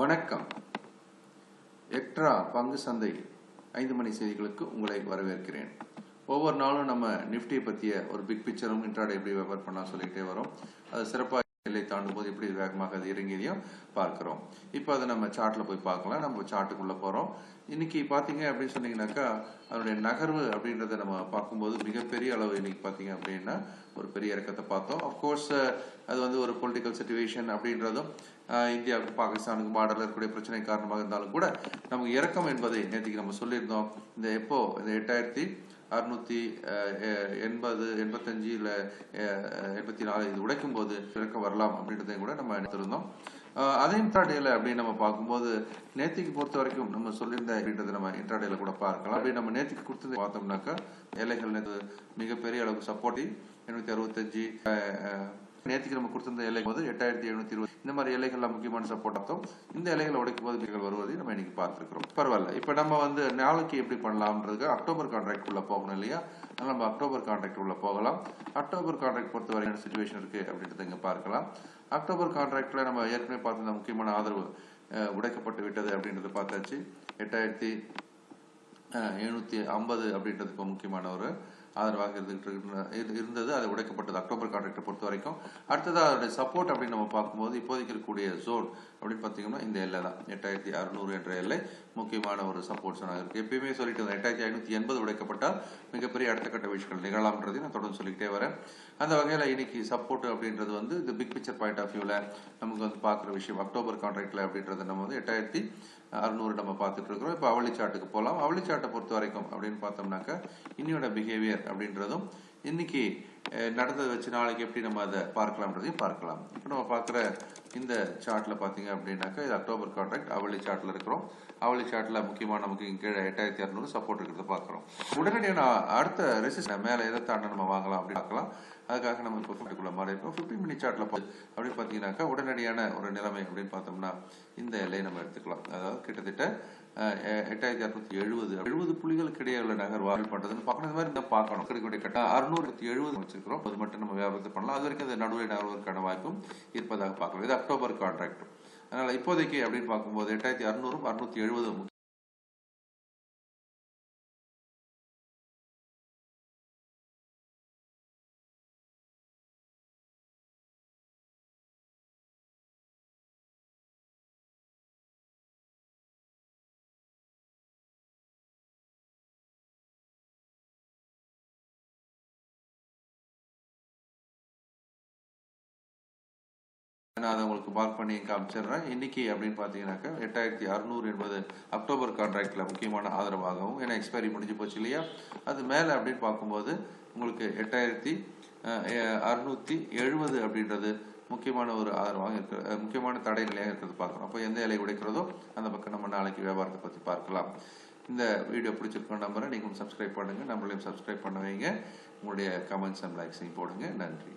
வணக்கம். எக்ட்ரா பங்கு சந்தை ஐந்து மணி செய்திகளுக்கு உங்களை வரவேற்கிறேன். ஒவ்வொரு நாளும் நம்ம நிஃப்டி பற்றிய ஒரு பிக் பிக்சரும் இன்ட்ராடே எப்படி வியாபாரம் பண்ணலாம் சொல்லிக்கிட்டே வரோம். அது சிறப்பாக எல்லை தாண்டும் போது எப்படி வேகமாக அது இறங்கியதையும் பார்க்குறோம். இப்போ அதை நம்ம சார்ட்டில் போய் பார்க்கலாம். நம்ம சார்ட்டுக்குள்ளே போகிறோம் இன்னைக்கு பார்த்தீங்க அப்படின்னு சொன்னீங்கன்னாக்கா அதனுடைய நகர்வு அப்படின்றத நம்ம பார்க்கும்போது மிகப்பெரிய அளவு இன்னைக்கு பார்த்தீங்க அப்படின்னா ஒரு பெரிய இறக்கத்தை பார்த்தோம். அஃப்கோர்ஸ் அது வந்து ஒரு பொலிட்டிக்கல் சுச்சுவேஷன் அப்படின்றதும் இந்தியாவுக்கு பாகிஸ்தானுக்கு பார்டரில் இருக்கக்கூடிய பிரச்சனை காரணமாக இருந்தாலும் கூட நமக்கு இறக்கம் என்பதை நேற்றுக்கு நம்ம சொல்லியிருந்தோம். இந்த எப்போ? இந்த எட்டாயிரத்தி அறுநூத்தி எண்பது எண்பத்தஞ்சு இல்லை எண்பத்தி நாலு இது உடைக்கும் போது இறக்கம் வரலாம் அப்படின்றதையும் கூட நம்ம எடுத்திருந்தோம் அதே அதையும் இன்ட்ராடேல அப்படின்னு நம்ம பார்க்கும்போது நேத்திக்கு பொறுத்த வரைக்கும் நம்ம சொல்லியிருந்த அப்படின்றத நம்ம இன்ட்ராடேல கூட பார்க்கலாம். அப்படி நம்ம நேத்திக்கு கொடுத்தது பார்த்தோம்னாக்கா எல்லைகள் மிகப்பெரிய அளவுக்கு சப்போர்ட்டி எண்ணூத்தி அறுபத்தஞ்சு நேற்றுக்கு நம்ம கொடுத்திருந்த எல்லை போது எட்டாயிரத்தி எழுநூத்தி இருபது. இந்த மாதிரி எல்லைகள்லாம் முக்கியமான சப்போர்ட் ஆகும் இந்த எல்லைகளை உடைக்கும் போது நீங்கள் வருவதை நம்ம இன்னைக்கு பார்த்துருக்கிறோம். பரவாயில்ல. இப்போ நம்ம வந்து நாளைக்கு எப்படி பண்ணலாம்ன்றதுக்கு அக்டோபர் கான்ட்ராக்ட் உள்ள போகணும் இல்லையா? அதனால நம்ம அக்டோபர் கான்ட்ராக்ட் உள்ள போகலாம். அக்டோபர் கான்ட்ராக்ட் பொறுத்த வரையான சுச்சுவேஷன் இருக்கு அப்படின்றத இங்க பார்க்கலாம். அக்டோபர் கான்ட்ராக்ட்ல நம்ம ஏற்கனவே பார்த்திருந்த முக்கியமான ஆதரவு உடைக்கப்பட்டு விட்டது அப்படின்றத பார்த்தாச்சு. எட்டாயிரத்தி எழுநூத்தி ஐம்பது அப்படின்றது இப்போ முக்கியமான ஒரு ஆதரவாக இருந்துகிட்டு இரு- இருந்தது. அது உடைக்கப்பட்டது அக்டோபர் கான்ட்ராக்டை பொறுத்த வரைக்கும். அடுத்ததாக அதோடைய சப்போர்ட் அப்படின்னு நம்ம பார்க்கும்போது இப்போதைக்கு இருக்கக்கூடிய ஜோன் அப்படின்னு பார்த்தீங்கன்னா இந்த எல்லை தான். எட்டாயிரத்தி அறுநூறு என்ற எல்லை முக்கியமான ஒரு சப்போர்ட் சொன்னாங்க இருக்குது எப்பயுமே சொல்லிட்டு இருந்தேன் எட்டாயிரத்தி ஐநூற்றி எண்பது உடைக்கப்பட்டால் மிகப்பெரிய அடுத்த கட்ட வீழ்ச்சிகள் நிகழலாம்ன்றதை நான் தொடர்ந்து சொல்லிக்கிட்டே வரேன். அந்த வகையில் இன்னைக்கு சப்போர்ட் அப்படின்றது வந்து இந்த பிக் பிக்சர் பாயிண்ட் ஆஃப் வியூவில் நமக்கு வந்து பார்க்குற விஷயம். அக்டோபர் கான்ட்ராக்டில் அப்படின்றத நம்ம வந்து எட்டாயிரத்தி அறுநூறு நம்ம பார்த்துட்டு இருக்கிறோம். இப்போ அவளிச்சாட்டுக்கு போகலாம். அவளி சார்ட்டை பொறுத்த வரைக்கும் அப்படின்னு பார்த்தோம்னாக்கா இன்னியோட பிஹேவியர் அப்படின்றதும் இன்னைக்கு நடந்ததை வச்சு நாளைக்கு எப்படி நம்ம அதை பார்க்கலாம்ன்றதையும் பார்க்கலாம். இப்போ நம்ம பார்க்குற இந்த சார்ட்டில் பார்த்தீங்க அப்படின்னாக்கா இது அக்டோபர் கான்ட்ராக்ட் அவளி சார்ட்டில் இருக்கிறோம். அவளி சார்ட்டில் முக்கியமான நமக்கு கீழே எட்டாயிரத்தி இரநூறு சப்போர்ட் இருக்கிறத பார்க்குறோம். உடனடியாக நான் அடுத்த ரெசிஸ்ட் மேலே எதை தாண்ட நம்ம வாங்கலாம் அப்படின்னு பார்க்கலாம். அதுக்காக நம்ம இப்போ ஃபிஃப்டிக்குள்ள மாதிரி இருக்கோம். ஃபிஃப்டி மினிட் சார்ட்ல அப்படின்னு பார்த்தீங்கன்னாக்கா உடனடியான ஒரு நிலைமை அப்படின்னு பார்த்தோம்னா இந்த எல்லையை நம்ம எடுத்துக்கலாம். அதாவது கிட்டத்தட்ட எ- எட்டாயிரத்தி அறுநூத்தி எழுபது எழுபது புள்ளிகளுக்கு இடையே உள்ள நகர் வாரல் பண்றதுன்னு பார்க்கணும். இந்த மாதிரி தான் பார்க்கணும். கிடைக்கக்கூடிய கட்ட அறுநூறு எழுபது வச்சிருக்கிறோம். அது மட்டும் நம்ம வியாபாரத்தை பண்ணலாம். அது வரைக்கும் அந்த நடுவில் நகர்வதற்கான வாய்ப்பும் இருப்பதாக பார்க்கலாம். இது அக்டோபர் கான்ட்ராக்ட் அதனால் இப்போதைக்கு அப்படின்னு பார்க்கும்போது எட்டாயிரத்தி அறுநூறும் அறுநூத்தி எழுபதும் நான் அதை உங்களுக்கு மார்க் பண்ணி காமிச்சிடுறேன். இன்னைக்கு அப்படின்னு பார்த்தீங்கன்னாக்கா எட்டாயிரத்தி அறுநூறு என்பது அக்டோபர் கான்ட்ராக்டில் முக்கியமான ஆதரவாகவும் ஏன்னா எக்ஸ்பைரி முடிஞ்சு போச்சு இல்லையா? அது மேலே அப்படின்னு பார்க்கும்போது உங்களுக்கு எட்டாயிரத்தி அறுநூத்தி எழுபது அப்படின்றது முக்கியமான ஒரு ஆதரவாக இருக்கிற முக்கியமான தடை நிலையாக இருக்கிறது பார்க்குறோம் அப்போ எந்த இலை உடைக்கிறதோ அந்த பக்கம் நம்ம நாளைக்கு வியாபாரத்தை பற்றி பார்க்கலாம். இந்த வீடியோ பிடிச்சிருக்கோம் நம்பரை நீங்களும் சப்ஸ்கிரைப் பண்ணுங்கள் நம்மளையும் சப்ஸ்கிரைப் பண்ண வைங்க. உங்களுடைய கமெண்ட்ஸ் அண்ட் லைக்ஸையும் போடுங்க. நன்றி.